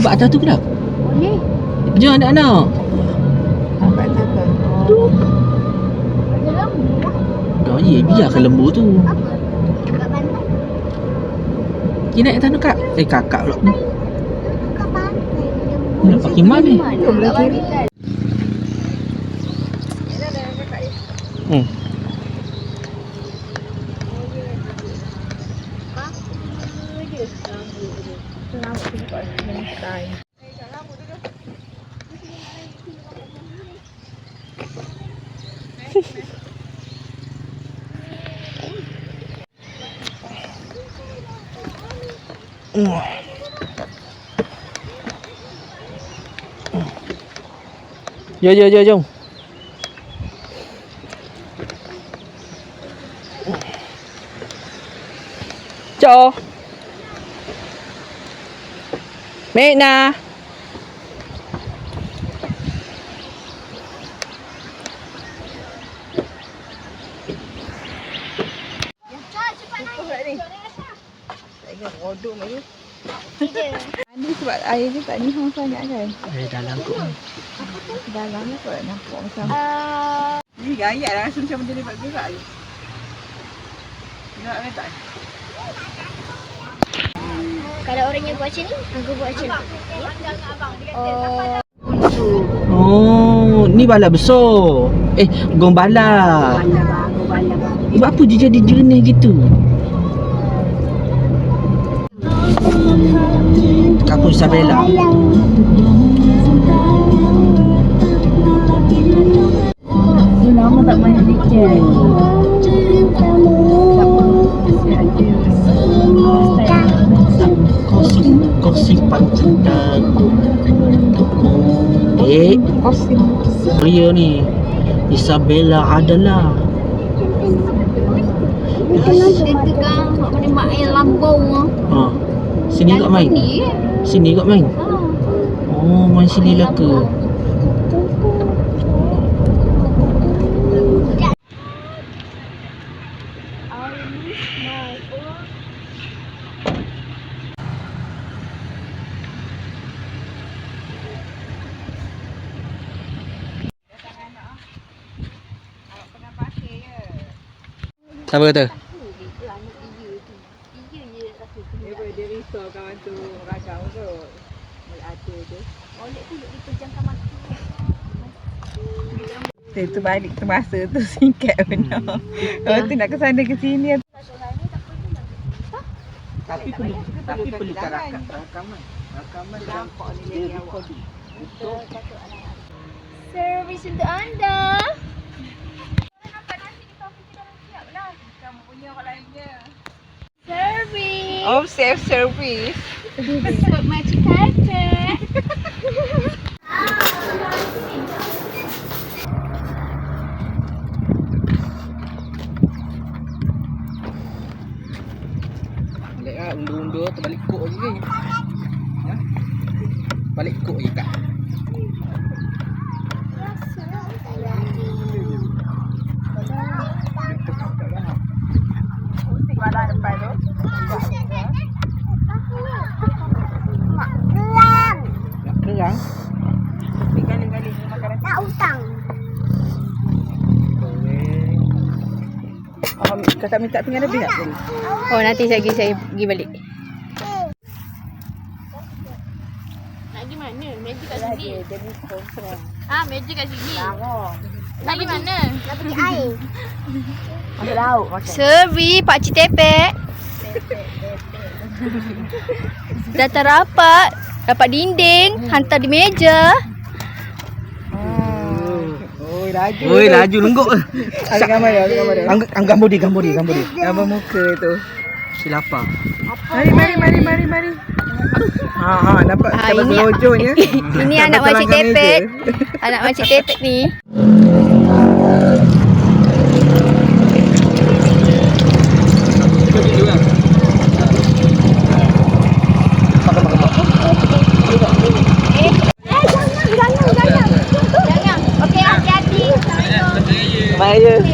Nampak atas tu ke tak? Boleh. Jom anak-anak. Nampak tu ke? Ada lembu lah. Oh, ya, biarkan lembu tu. Apa? Pantai. Dia naik tu kak. Eh, kakak pula. Kat pantai. Nak pakai mana ni? Jom lah kiri. Hmm. Jom, jom, jom, jom. Cho. Mẹ nè. Ini sebab air ni tak ni hang sangat kan. Eh, dalam kot. Dalam ni kau nak nampak macam. Ni gayat lah rasa macam benda ni buat gerak je. Nak letak. Kalau orang yang buat macam ni, aku buat macam ni. Oh, Oh, ni bala besar. Eh, gong bala. Ibu apa dia jadi jernih gitu? Kapur Isabella. Dia lama tak main weekend. Eh, Kosim. Ria ni Isabella adalah dia tegang mak mana mak air lambung ha. Sini kau main Ni. Sini kau main Ha. Oh main sini lah ke Siapa kata? Dia boleh dia risau kawan tu ragam tu. Boleh ada tu. Oleh tu duk dipejamkan mata. Dia tu balik tu masa tu singkat benar. Kalau tu nak ke sana ke sini. Tapi perlu tapi perlu rakaman rakaman rakaman Nampak ni dia awak. Servis untuk anda. Kamu punya orang lainnya. Servis. Oh, self service. Sebab macam carpet. Balik lah undur-undur terbalik kok je kan. Ha? Balik kok je kak. Malah depan tu. Nak kerang. Gali-gali makan nasi. Nak utang. Boleh. Oh, kau tak minta pinggan lebih tak? Oh nanti saya pergi saya pergi balik. Nak pergi mana? Meja kat Dah sini. Ah, meja kat sini. Nak pergi mana? Nak pergi air. Ambil lauk makan. Servi Pak Cik Tepek. Datang rapat, rapat dinding, hantar di meja. Oh, laju. Oi, laju lengguk. Ada gambar dia, ada gambar dia. Ang gambar dia, gambar dia, gambar dia. Gambar muka tu. Silapa. Mari, mari, mari, mari, mari. Ha, ha, nampak Ah, gambar ini-. Ini anak Pak Cik Tepek. Anak Pak Cik Tepek ni. Jangan. Okey,